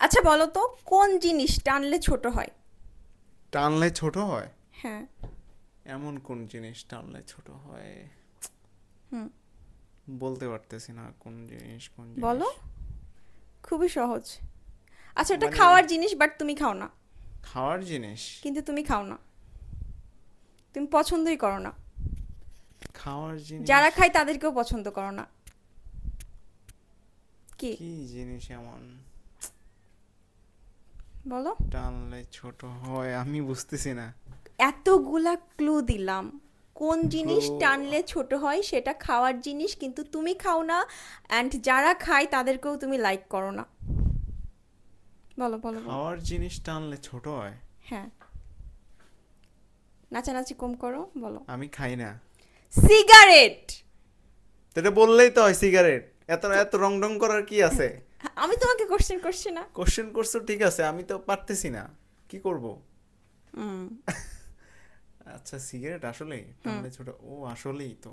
আচ্ছা বলো তো কোন জিনিস টানলে ছোট হয়? টানলে ছোট হয়? হ্যাঁ। এমন কোন জিনিস টানলে ছোট হয়? হুম। বলতে পারতেছি না কোন জিনিস কোন জিনিস। বলো। খুবই সহজ। আচ্ছা এটা মানে- খাওয়ার জিনিস বাট তুমি খাও না। খাওয়ার জিনিস? কিন্তু তুমি খাও না। তুমি পছন্দই করো না। খাওয়ার জিনিস? যারা খায় তাদেরকেও পছন্দ করো না। কি? কি জিনিস এমন? বলো। টানলে ছোট হয় আমি বুঝতেছি না। এতগুলা ক্লু দিলাম। কোন জিনিস টানলে ছোট হয় সেটা খাওয়ার জিনিস কিন্তু তুমি খাও না অ্যান্ড যারা খায় তাদেরকেও তুমি লাইক করো না। বলো বলো খাওয়ার জিনিস টানলে ছোট হয়? হ্যাঁ। নাচানাচি কম করো বলো। আমি খাই না। সিগারেট তো বললেই তো হয় সিগারেট এত এত রং রং করার কি আছে? আমি তোমাকে কোশ্চেন করছি না। কোশ্চেন করছ ঠিক আছে আমি তো পারতেছি না। কি করব? হুম। আচ্ছা সিগারেট আসলে ছোট ও আসলেই তো।